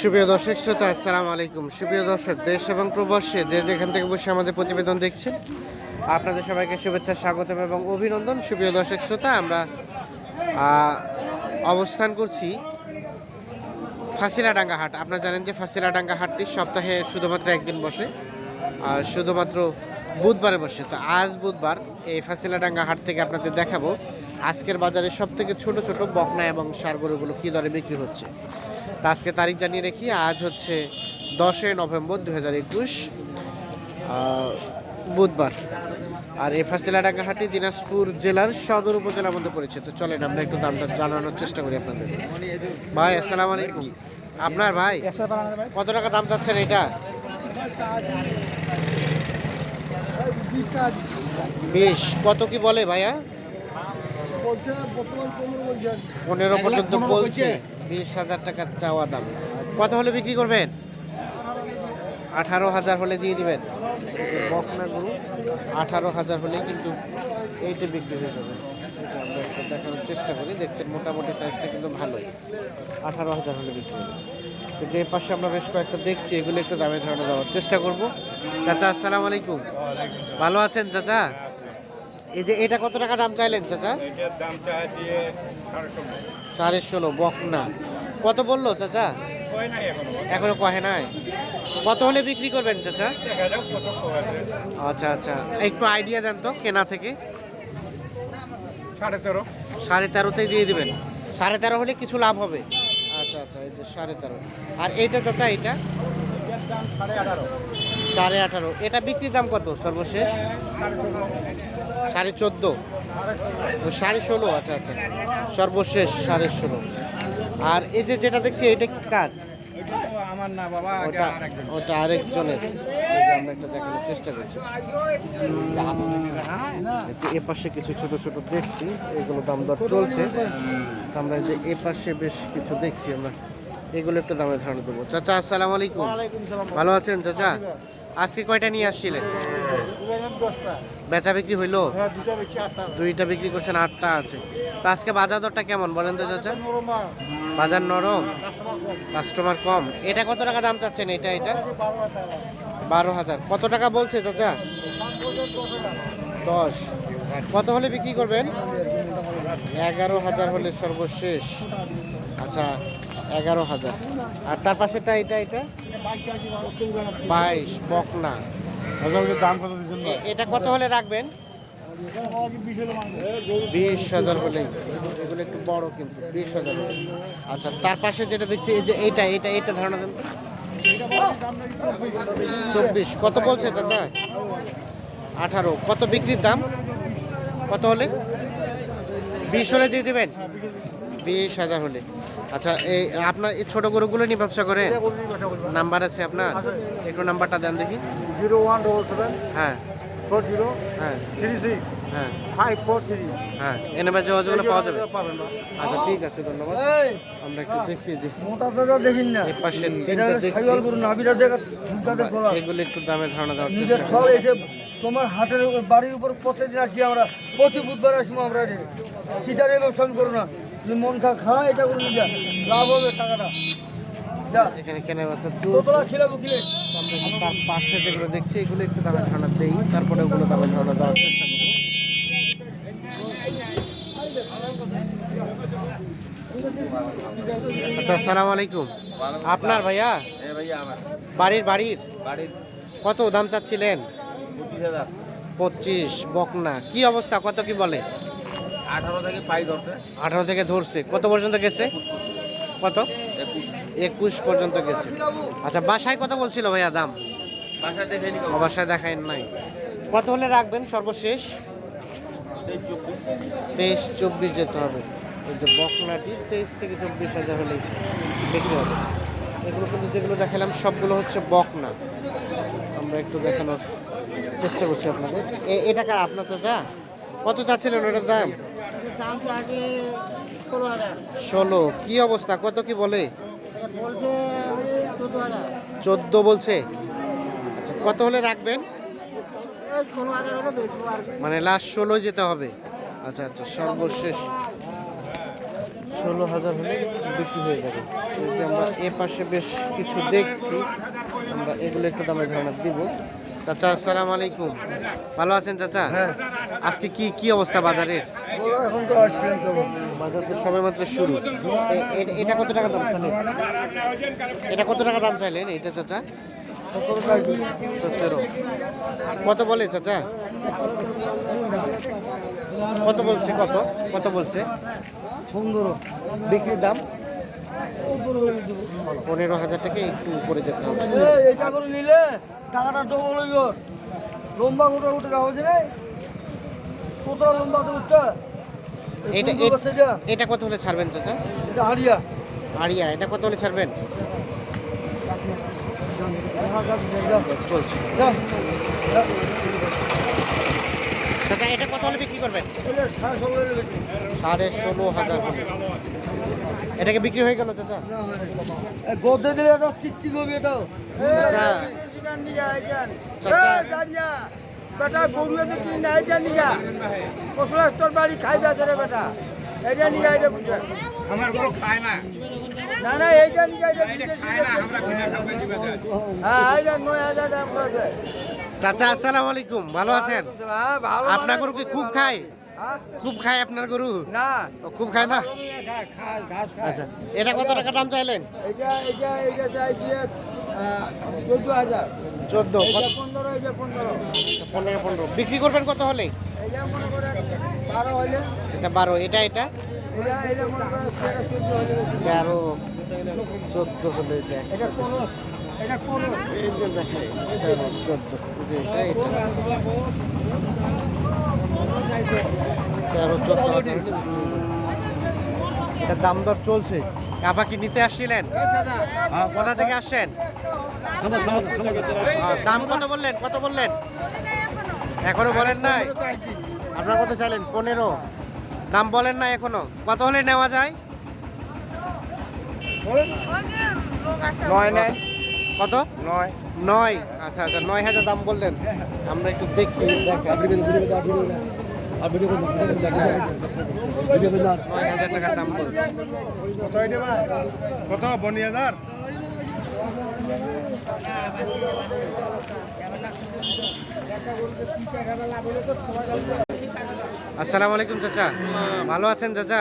সুপ্রিয় দর্শক শ্রোতা, আসসালামু আলাইকুম। সুপ্রিয় দর্শক, দেশ এবং প্রবাসে যে যেখান থেকে বসে আমাদের প্রতিবেদন দেখছেন, আপনাদের সবাইকে শুভেচ্ছা, স্বাগতম এবং অভিনন্দন। সুপ্রিয় দর্শক শ্রোতা, আমরা অবস্থান করছি ফাঁসিলাডাঙ্গা হাট। আপনারা জানেন যে ফাঁসিলাডাঙ্গা হাটটি সপ্তাহে শুধুমাত্র একদিন বসে, আর শুধুমাত্র বুধবারে বসে। তো আজ বুধবার এই ফাঁসিলাডাঙ্গা হাট থেকে আপনাদের দেখাবো, আজকের বাজারে সব থেকে ছোট ছোট বকনা এবং সার গরুগুলো কী দরে বিক্রি হচ্ছে। আজকে তারিখ জানিয়ে রাখি, আজ হচ্ছে দশই নভেম্বর দু হাজার একুশ বুধবার। আর এই ফাঁসিলাডাঙ্গা হাটটি দিনাজপুর জেলার সদর উপজেলার মধ্যে পড়েছে তো চলেন, আমরা একটু দামটা জানানোর চেষ্টা করি আপনাদের। ভাই, আসসালামু আলাইকুম। আপনার ভাই, কত টাকা দাম চাচ্ছেন এটা? বিশ, কত কি বলে ভাইয়া? পনেরো পর্যন্ত বলছে বিশ হাজার টাকার চাওয়া দাম। কত হলে বিক্রি করবেন? আঠারো হাজার হলে দিয়ে দিবেন। বকনা গরু আঠারো হাজার হলেই কিন্তু এইটা বিক্রি হয়ে যাবে। দেখানোর চেষ্টা করি দেখছেন মোটামুটি সাইজটা কিন্তু ভালোই। আঠারো হাজার হলে বিক্রি হবে তো যে পাশে আমরা বেশ কয়েকটা দেখছি এগুলো একটু দামে ধারণা দেওয়ার চেষ্টা করব। চাচা আসসালামু আলাইকুম। ভালো আছেন চাচা? এই যে এটা কত টাকা দাম চাইলেন চাচা? সাড়ে ষোলো বকনা। কত বলল চাচা? এখনও? কহে নাই? কত হলে বিক্রি করবেন চাচা? আচ্ছা আচ্ছা। একটু আইডিয়া দেন তো কেনা থেকে। সাড়ে তেরো। সাড়ে তেরোতেই দিয়ে দিবেন। সাড়ে তেরো হলে কিছু লাভ হবে। আচ্ছা আচ্ছা এই যে সাড়ে তেরো। আর এইটা চাচা এইটা? সাড়ে আঠারো। সাড়ে আঠারো। এটা বিক্রির দাম কত সর্বশেষ? সাড়ে চোদ্দ। সাড়ে ষোলো ও, সাড়ে ষোলো আচ্ছা আচ্ছা। সর্বশেষ সাড়ে ষোলো। আর এই যে যেটা দেখছি এটা কি কাজ আমার না বাবা ওটা ওটা আরেকজনের। আমরা একটা দেখানোর চেষ্টা করছি। যে এ পাশে কিছু ছোট ছোট দেখছি। এগুলো দাম দর চলছে। আমরা এই যে এ পাশে বেশ কিছু দেখছি আমরা। এগুলো একটু দামে ধারণা দেবো। চাচা আসসালামু আলাইকুম। ভালো আছেন চাচা? আজকে কয়টা নিয়ে আসছিলেন? বেচা বিক্রি হইল? দুইটা বিক্রি করছেন, আটটা আছে। তো আজকে বাজার দরটা কেমন বলেন তো চাচা? বাজার নরম? কাস্টমার কম? এটা কত টাকা দাম চাচ্ছেন? এটা এটা? বারো হাজার। কত টাকা বলছে চাচা? দশ। কত হলে বিক্রি করবেন? এগারো হাজার হলে সর্বশেষ। আচ্ছা এগারো হাজার। আর তার পাশেটা এটা এটা? বাইশ বকনা। দাম কত এটা কত হলে রাখবেন? বিশ হাজার হলে এগুলো একটু বড় কিন্তু বিশ হাজার আচ্ছা তার পাশে যেটা দেখছি এই যে এইটা এইটা এইটা ধারণা দেন চব্বিশ কত বলছে চাচা? আঠারো কত বিক্রির দাম? কত হলে? বিশ হলে দিয়ে দেবেন? বিশ হাজার হলে। আচ্ছা এই আপনার এই ছোটো গরুগুলো নিয়ে ব্যবসা করেন নাম্বার আছে আপনার? একটু নাম্বারটা দেন দেখি। জিরো ওয়ান ডবল সেভেন হ্যাঁ। ফোর জিরো হ্যাঁ। থ্রি সিক্স হ্যাঁ। Five four three. হ্যাঁ এনে বা যোগাযোগগুলো পাওয়া যাবে। আচ্ছা ঠিক আছে ধন্যবাদ। আমরা একটু দেখি যে মোটা দাদা দেখিন না। এই পাশে তিনটা দেখছি। সাইকেল করুন নাবিরা দেখা ঠুকা দেখো না। এগুলো একটু দামে ধারণা দেওয়ার চেষ্টা করি তোমার হাটের বাড়ির উপর প্রত্যেকদিন আসি আমরা প্রতি বুধবার আসব আমরা চিটারে ব্যবসা করো না। তুমি মন খা খা এটা করে যা। লাভ হবে টাকাটা। এখানে কেনে বাচ্চা তোতলা খিলাবো কিলে তার পাশে যেগুলো দেখছি এগুলো একটু দামে ধারণা দেই। তারপরে ওগুলো দামে ধারণা দেওয়ার চেষ্টা করব। আচ্ছা আসসালামু আলাইকুম। আপনার ভাইয়া? বাড়ির বাড়ির? বাড়ির। কত দাম চাচ্ছিলেন? পঁচিশ বকনা। কি অবস্থা? কত কি বলে? আঠারো থেকে পাই ধরছে। আঠারো থেকে ধরছে। কত পর্যন্ত গেছে? কত? একুশ পর্যন্ত গেছে। আচ্ছা বাসায় কত বলছিল ভাইয়া দাম? বাসায় দেখায় নাই। কত হলে রাখবেন সর্বশেষ? তেইশ চব্বিশ। যেতে হবে। ওই যে বকনাটি তেইশ থেকে চব্বিশ হাজার হলেই বিক্রি হবে। এগুলো কিন্তু যেগুলো দেখালাম সবগুলো হচ্ছে বকনা। আমরা একটু দেখানোর চেষ্টা করছি আপনাদের। এটা কার? আপনার চাচা? কত চাচ্ছিলেন ওটার দাম? ষোলো কি অবস্থা? কত কি বলে? চোদ্দ বলছে? আচ্ছা কত হলে রাখবেন? মানে লাস্ট ষোলো যেতে হবে। আচ্ছা আচ্ছা সর্বশেষ। ষোলো হাজার হলে বিক্রি হয়ে যাবে। এই যে আমরা এ পাশে বেশ কিছু দেখছি আমরা এগুলো একটু দামে ধারণা দিব। চাচা আসসালামু আলাইকুম। ভালো আছেন চাচা? হ্যাঁ। আজকে কি কি অবস্থা বাজারের? এখন তো আসছিলেন কেবল বাজার তো সবে মাত্র শুরু এটা কত টাকা দাম এটা কত টাকা দাম চাইলেন এটা চাচা? সতেরো কত বলে চাচা? কত বলছে কত? কত বলছে? পনেরো। বিক্রির দাম? পনেরো হাজার টাকা একটু উপরে যেতে হবে। এটা করে নিলে টাকাটা ডবল হইব। লম্বা কোটা উঠে যাওয়া রে। কোথাও লম্বা তো উঠটা এটা এটা কত হলে ছাড়বেন চাচা? এটা হারিয়া আড়িয়া এটা কত হলে ছাড়বেন? চলছে। চাচা এটা কত হলে বিক্রি করবেন? সাড়ে ষোলো হাজার এটাকে বিক্রি হয়ে গেল চাচা? না, এ, গদ্দে দিলে এটা চিকচিক হবে এটাও বেটা গরু এনে তুই না এটা নিয়া কতলা তোর বাড়ি খাইবা ধরে বেটা। এটা নিয়া এটা বুঝা। আমার গরু খায় না। না না এইটা নিয়া এটা হ্যাঁ এইটা নয় হাজার দাম করবে চাচা আসসালামু আলাইকুম। ভালো আছেন? হ্যাঁ আপনার গরু কি খুব খায়? খুব খায় আপনার গরু? না। ও, খুব খায় না? আচ্ছা এটা কত টাকা দাম চাইলেন? এটা এটা এটা চাই দিয়ে চোদ্দ হাজার। চোদ্দ পনেরো এটা পনেরো। পনেরো পনেরো। বিক্রি করবেন কত হলে? এটা মনে করে বারো হলে। এটা বারো এটা এটা? এটা এটা মনে করে তেরো চোদ্দ হলে তেরো চোদ্দ হলে এটা। এটা কোনো এটা কোনো চোদ্দ। এটা এটা। তেরো চোদ্দ। এটার দাম দর চলছে। কাবা কি নিতে আসছিলেন? হ্যাঁ, কোথা থেকে আসছেন? দাম কত বললেন? কত বললেন? এখনও বলেন নাই? আপনার কত চাইলেন? পনেরো। দাম বলেন না এখনও। কত হলে নেওয়া যায়? নয় নেয়। কত? নয়। নয়। আচ্ছা আচ্ছা নয় হাজার দাম বললেন। আমরা একটু দেখি হাজার দাম কত বনিয়াদার আসসালামু আলাইকুম চাচা। ভালো আছেন চাচা?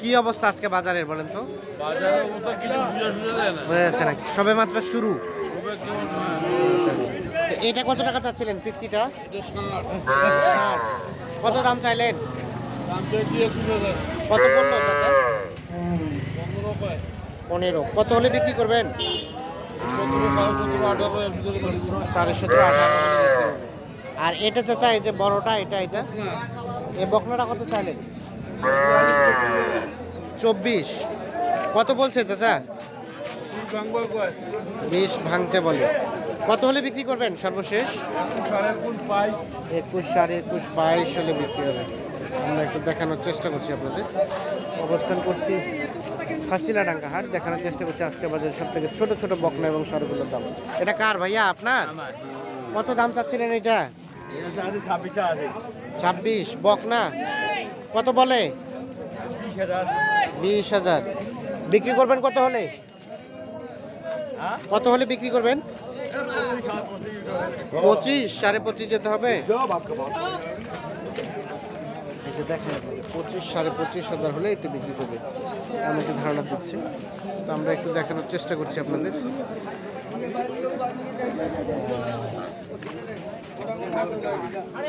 কি অবস্থা আজকে বাজারের বলেন তো? না সবে মাত্র শুরু। এটা কত টাকা চাচ্ছিলেন পিচ্ছিটা ষাট। কত দাম চাইলেন? কত চাচা? পনেরো কত হলে বিক্রি করবেন? সাড়ে সতেরো আঠারো। আর এটা চাচা এই যে বড়টা এটা এটা? এই বকনাটা কত চাইলেন? চব্বিশ। কত বলছে চাচা? বিশ ভাঙতে বলে। কত হলে বিক্রি করবেন সর্বশেষ? একুশ সাড়ে একুশ বাইশ হলে বিক্রি হবে। আমরা একটু দেখানোর চেষ্টা করছি আপনাদের। অবস্থান করছি হাসিলাডাঙ্গা হাট। দেখানোর চেষ্টা করছি আজকে বাজারে সব থেকে ছোটো ছোটো বকনা এবং সরগুলোর দাম। এটা কার ভাইয়া? আপনার? কত দাম চাচ্ছিলেন এটা? ছাব্বিশ। বকনা? কত বলে? বিশ হাজার। বিক্রি করবেন কত হলে? কত হলে বিক্রি করবেন? পঁচিশ, সাড়ে পঁচিশ যেতে হবে? পঁচিশ, সাড়ে পঁচিশ হাজার হলে একটু বিক্রি করবে। আমাকে একটু ধারণা দিচ্ছি। তো আমরা একটু দেখানোর চেষ্টা করছি আপনাদের। আরে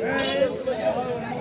Hey!